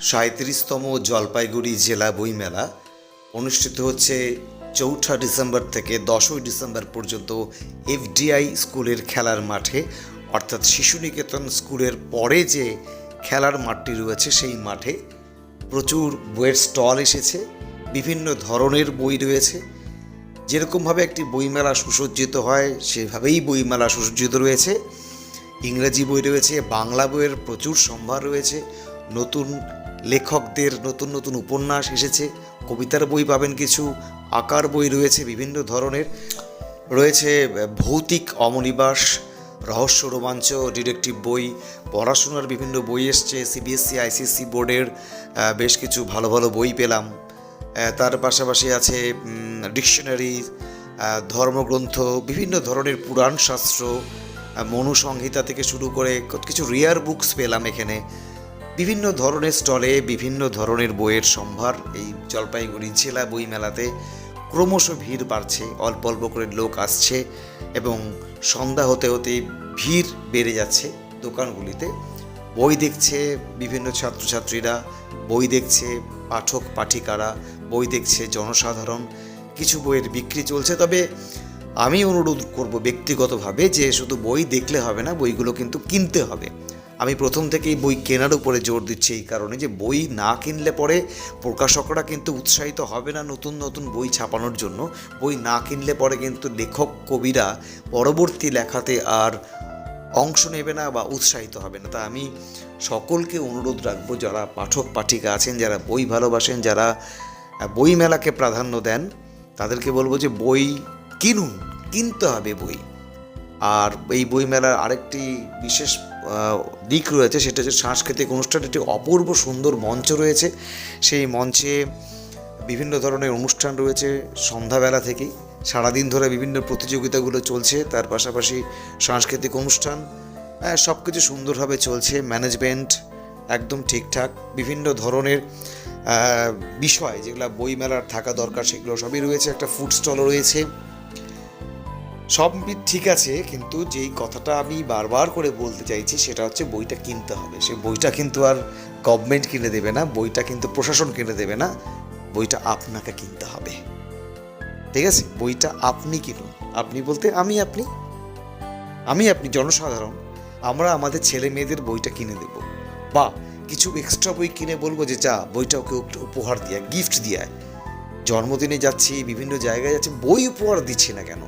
সাঁত্রিশতম জলপাইগুড়ি জেলা বইমেলা অনুষ্ঠিত হচ্ছে চৌঠা ডিসেম্বর থেকে দশই ডিসেম্বর পর্যন্ত এফডিআই স্কুলের খেলার মাঠে। অর্থাৎ শিশু নিকেতন স্কুলের পরে যে খেলার মাঠটি রয়েছে, সেই মাঠে প্রচুর বইয়ের স্টল এসেছে, বিভিন্ন ধরনের বই রয়েছে। যেরকমভাবে একটি বইমেলা সুসজ্জিত হয়, সেভাবেই বইমেলা সুসজ্জিত রয়েছে। ইংরেজি বই রয়েছে, বাংলা বইয়ের প্রচুর সম্ভার রয়েছে, নতুন লেখকদের নতুন নতুন উপন্যাস এসেছে, কবিতার বই পাবেন কিছু, আকার বই রয়েছে বিভিন্ন ধরনের। রয়েছে ভৌতিক অমনিবাস, রহস্য, রোমাঞ্চ, ডিটেকটিভ বই, পড়াশোনার বিভিন্ন বই এসছে, সিবিএসসি, আইসিএসসি বোর্ডের বেশ কিছু ভালো ভালো বই পেলাম। তার পাশাপাশি আছে ডিকশনারি ধর্মগ্রন্থ, বিভিন্ন ধরনের পুরাণ শাস্ত্র মনুসংহিতা থেকে শুরু করে কিছু রিয়ার বুকস পেলাম এখানে। বিভিন্ন ধরনের স্টলে বিভিন্ন ধরনের বইয়ের সম্ভার। এই জলপাইগুড়ি জেলা বই মেলাতে ক্রমশ ভিড় বাড়ছে, অল্প অল্প করে লোক আসছে এবং সন্ধ্যা হতে হতে ভিড় বেড়ে যাচ্ছে দোকানগুলিতে। বই দেখছে বিভিন্ন ছাত্রছাত্রীরা, বই দেখছে পাঠক পাঠিকারা, বই দেখছে জনসাধারণ। কিছু বইয়ের বিক্রি চলছে, তবে আমি অনুরোধ করব ব্যক্তিগতভাবে যে শুধু বই দেখলে হবে না, বইগুলো কিন্তু কিনতে হবে। আমি প্রথম থেকেই বই কেনার উপরে জোর দিচ্ছি এই কারণে যে বই না কিনলে পরে প্রকাশকরা কিন্তু উৎসাহিত হবে না নতুন নতুন বই ছাপানোর জন্য। বই না কিনলে পরে কিন্তু লেখক, কবিরা পরবর্তী লেখাতে আর অংশ নেবে না বা উৎসাহিত হবে না। তা আমি সকলকে অনুরোধ রাখব, যারা পাঠক, পাঠিকা আছেন, যারা বই ভালোবাসেন, যারা বই মেলাকে প্রাধান্য দেন, তাদেরকে বলব যে বই কিনুন, কিনতে হবে বই। আর এই বইমেলার আরেকটি বিশেষ দিক রয়েছে, সেটা হচ্ছে সাংস্কৃতিক অনুষ্ঠান, একটি অপূর্ব সুন্দর মঞ্চ রয়েছে। সেই মঞ্চে বিভিন্ন ধরনের অনুষ্ঠান রয়েছে, সন্ধ্যাবেলা থেকেই। সারাদিন ধরে বিভিন্ন প্রতিযোগিতাগুলো চলছে, তার পাশাপাশি সাংস্কৃতিক অনুষ্ঠান সব কিছু সুন্দরভাবে চলছে ম্যানেজমেন্ট একদম ঠিকঠাক। বিভিন্ন ধরনের বিষয় যেগুলো বইমেলার থাকা দরকার, সেগুলো সবই রয়েছে, একটা ফুড স্টলও রয়েছে। সব ঠিক আছে, কিন্তু যেই কথাটা আমি বারবার করে বলতে চাইছি সেটা হচ্ছে বইটা কিনতে হবে। সে বইটা কিন্তু আর গভর্নমেন্ট কিনে দেবে না, বইটা কিন্তু প্রশাসন কিনে দেবে না, বইটা আপনাকে কিনতে হবে। ঠিক আছে? বইটা আপনি কিনুন। আপনি বলতে আমি আপনি। আমি আপনি জনসাধারণ, আমরা আমাদের ছেলে মেয়েদের বইটা কিনে দেব। বা কিছু এক্সট্রা বই কিনে বলব যে, যা বইটা ওকে উপহার দিয়ে গিফট দিয়ে জন্মদিনে যাচ্ছি, বিভিন্ন জায়গায় যাচ্ছি, বই উপহার দিচ্ছি না কেন?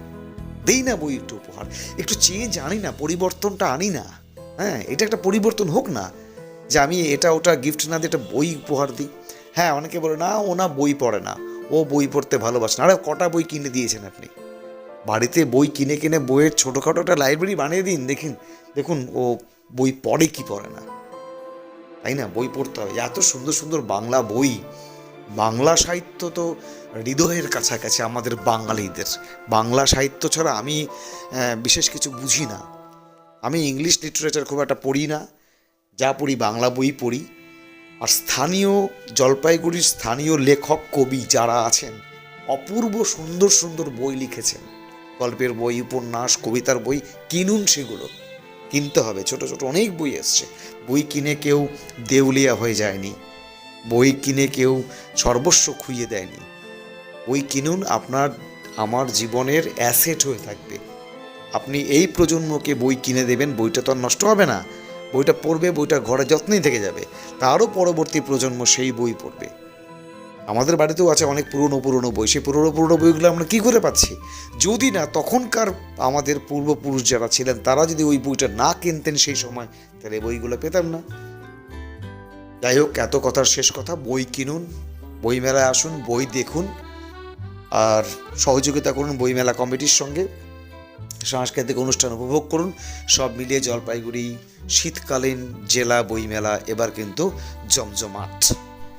দেই না বই একটু উপহার। একটু চেঞ্জ আনি না, পরিবর্তনটা আনি না। হ্যাঁ এটা একটা পরিবর্তন হোক না, যে আমি এটা ওটা গিফট না দিয়ে একটা বই উপহার দিই। হ্যাঁ অনেকে বলে, না, ও না, বই পড়ে না। ও বই পড়তে ভালোবাসে না। আরে, কটা বই কিনে দিয়েছেন আপনি? বাড়িতে বই কিনে কিনে বইয়ের ছোটোখাটো একটা লাইব্রেরি বানিয়ে দিন, দেখুন দেখুন, ও বই পড়ে কি পড়ে না। তাই না? বই পড়তে হবে। এত সুন্দর সুন্দর বাংলা বই। বাংলা সাহিত্য তো হৃদয়ের কাছাকাছি আমাদের বাঙালিদের। বাংলা সাহিত্য ছাড়া আমি বিশেষ কিছু বুঝি না। আমি ইংলিশ লিটারেচার খুব একটা পড়ি না। যা পড়ি, বাংলা বই পড়ি। আর স্থানীয় জলপাইগুড়ির স্থানীয় লেখক, কবি যারা আছেন, অপূর্ব সুন্দর সুন্দর বই লিখেছেন। গল্পের বই, উপন্যাস, কবিতার বই, কিনুন সেগুলো। কিনতে হবে। ছোট ছোট অনেক বই এসছে। বই কিনে কেউ দেউলিয়া হয়ে যায়নি। বই কিনে কেউ সর্বস্ব খুইয়ে দেয়নি। বই কিনুন আপনার, আমার জীবনের অ্যাসেট হয়ে থাকবে। আপনি এই প্রজন্মকে বই কিনে দেবেন, বইটা তো আর নষ্ট হবে না। বইটা পড়বে, বইটা ঘরে যত্নেই থেকে যাবে। তারও পরবর্তী প্রজন্ম সেই বই পড়বে। আমাদের বাড়িতেও আছে অনেক পুরনো পুরনো বই। সেই পুরনো পুরনো বইগুলো আমরা কী করে পাচ্ছি? যদি না, তখনকার আমাদের পূর্বপুরুষ যারা ছিলেন, তারা যদি ওই বইটা না কিনতেন সেই সময়, তাহলে বইগুলো পেতাম না। যাই হোক, এত কথার শেষ কথা। বই কিনুন বই মেলায় আসুন, বই দেখুন। আর সহযোগিতা করুন, বইমেলা কমিটির সঙ্গে, সাংস্কৃতিক অনুষ্ঠান উপভোগ করুন, সব মিলিয়ে জলপাইগুড়ি শীতকালীন জেলা বইমেলা এবার কিন্তু জমজমাট।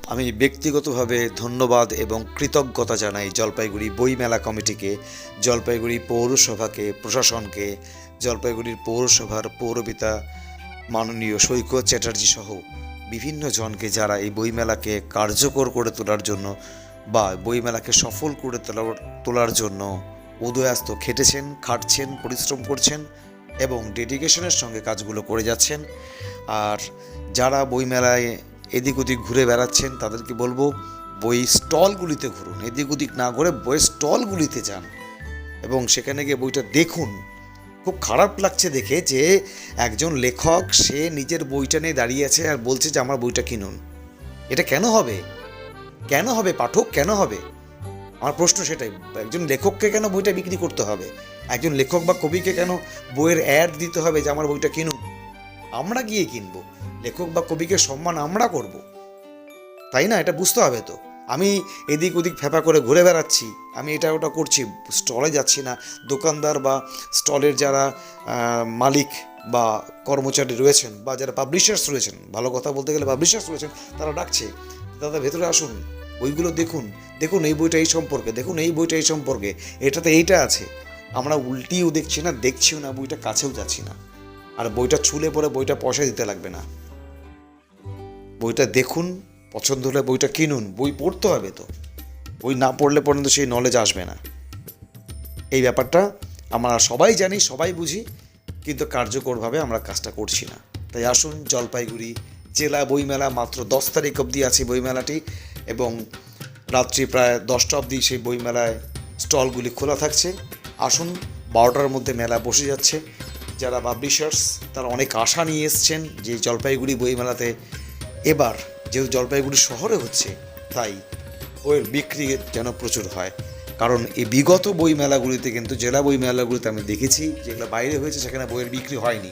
আমি ব্যক্তিগতভাবে ধন্যবাদ এবং কৃতজ্ঞতা জানাই জলপাইগুড়ি বইমেলা কমিটিকে, জলপাইগুড়ি পৌরসভাকে, প্রশাসনকে, জলপাইগুড়ির পৌরসভার পৌরপিতা মাননীয় সৈকত চ্যাটার্জি সহ বিভিন্ন জনকে যারা এই বইমেলাকে কার্যকর করে তোলার জন্য বা বইমেলাকে সফল করে তোলার তোলার জন্য উদয়াস্ত খেটেছেন, খাটছেন, পরিশ্রম করছেন এবং ডেডিকেশনের সঙ্গে কাজগুলো করে যাচ্ছেন। আর যারা বইমেলায় এদিক ওদিক ঘুরে বেড়াচ্ছেন, তাদেরকে বলব বই স্টলগুলিতে ঘুরুন। এদিক ওদিক না ঘুরে বইয়ের স্টলগুলিতে যান এবং সেখানে গিয়ে বইটা দেখুন। খুব খারাপ লাগছে দেখে যে একজন লেখক, সে নিজের বইটা নিয়ে দাঁড়িয়ে আছে আর বলছে যে, আমার বইটা কিনুন। এটা কেন হবে? কেন হবে পাঠক কেন হবে? আমার প্রশ্ন সেটাই, একজন লেখককে কেন বইটা বিক্রি করতে হবে? একজন লেখক বা কবিকে কেন বইয়ের অ্যাড দিতে হবে যে আমার বইটা কিনুন আমরা গিয়ে কিনবো, লেখক বা কবিকে সম্মান আমরা করব। তাই না? এটা বুঝতে হবে তো। আমি এদিক ওদিক ফেপা করে ঘুরে বেড়াচ্ছি, আমি এটা ওটা করছি, স্টলে যাচ্ছি না। দোকানদার বা স্টলের যারা মালিক বা কর্মচারী রয়েছেন বা যারা পাবলিশার্স রয়েছেন, ভালো কথা বলতে গেলে পাবলিশার্স রয়েছেন, তারা ডাকছে। দাদা, ভেতরে আসুন। বইগুলো দেখুন। দেখুন এই বইটা এই সম্পর্কে, দেখুন এই বইটা এই সম্পর্কে। এটাতে এইটা আছে। আমরা উল্টিও দেখছি না, দেখছিও না, বইটা কাছেও যাচ্ছি না। আর বইটা ছুলে পরে বইটা পয়সা দিতে লাগবে না। বইটা দেখুন, পছন্দ হলে বইটা কিনুন, বই পড়তে হবে তো। বই না পড়লে পর্যন্ত সেই নলেজ আসবে না। এই ব্যাপারটা আমরা সবাই জানি, সবাই বুঝি, কিন্তু কার্যকরভাবে আমরা কাজটা করছি না। তাই আসুন, জলপাইগুড়ি জেলা বইমেলা মাত্র দশ তারিখ অবধি আছে বইমেলাটি এবং রাত্রি প্রায় দশটা অবধি সেই বইমেলায় স্টলগুলি খোলা থাকছে। আসুন, বারোটার মধ্যে মেলা বসে যাচ্ছে। যারা পাবলিশার্স, তারা অনেক আশা নিয়ে এসছেন যে জলপাইগুড়ি বইমেলাতে এবার যেহেতু জলপাইগুড়ি শহরে হচ্ছে, তাই বইয়ের বিক্রি যেন প্রচুর হয়। কারণ এই বিগত বইমেলাগুলিতে কিন্তু, জেলা বইমেলাগুলিতে আমি দেখেছি, যেগুলো বাইরে হয়েছে, সেখানে বইয়ের বিক্রি হয়নি।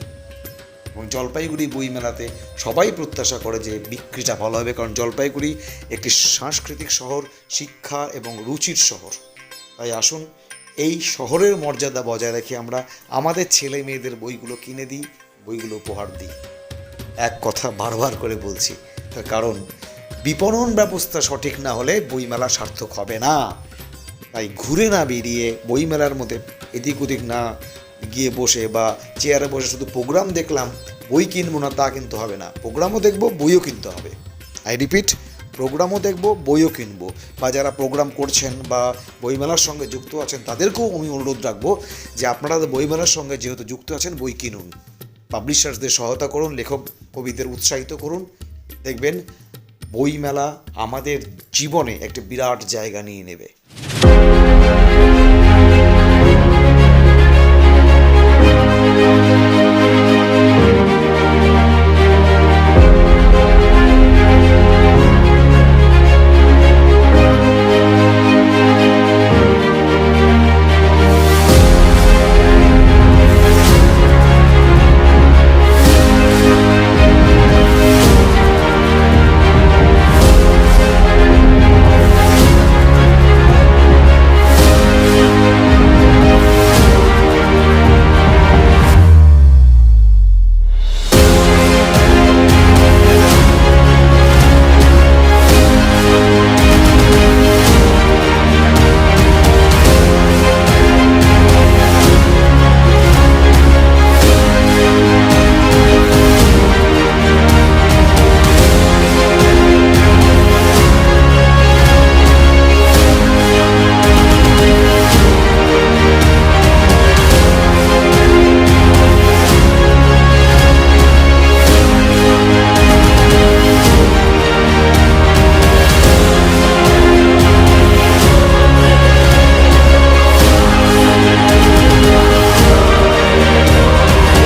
এবং জলপাইগুড়ি বই মেলাতে সবাই প্রত্যাশা করে যে বিক্রিটা ভালো হবে, কারণ জলপাইগুড়ি একটি সাংস্কৃতিক শহর, শিক্ষা এবং রুচির শহর। তাই আসুন, এই শহরের মর্যাদা বজায় রেখে আমরা আমাদের ছেলে মেয়েদের বইগুলো কিনে দিই, বইগুলো উপহার দিই। এক কথা বারবার করে বলছি, তার কারণ বিপণন ব্যবস্থা সঠিক না হলে বইমেলা সার্থক হবে না। তাই ঘুরে না বেরিয়ে বইমেলার মধ্যে এদিক ওদিক না গিয়ে বসে বা চেয়ারে বসে শুধু প্রোগ্রাম দেখলাম, বই কিনবো না তা কিন্তু হবে না। প্রোগ্রামও দেখব, বইও কিনতে হবে। আই রিপিট প্রোগ্রামও দেখব, বইও কিনবো। বা যারা প্রোগ্রাম করছেন বা বইমেলার সঙ্গে যুক্ত আছেন, তাদেরকেও আমি অনুরোধ রাখব যে আপনারা বইমেলার সঙ্গে যেহেতু যুক্ত আছেন, বই কিনুন। পাবলিশার্সদের সহায়তা করুন, লেখক কবিদের উৎসাহিত করুন। দেখবেন, বইমেলা আমাদের জীবনে একটা বিরাট জায়গা নিয়ে নেবে।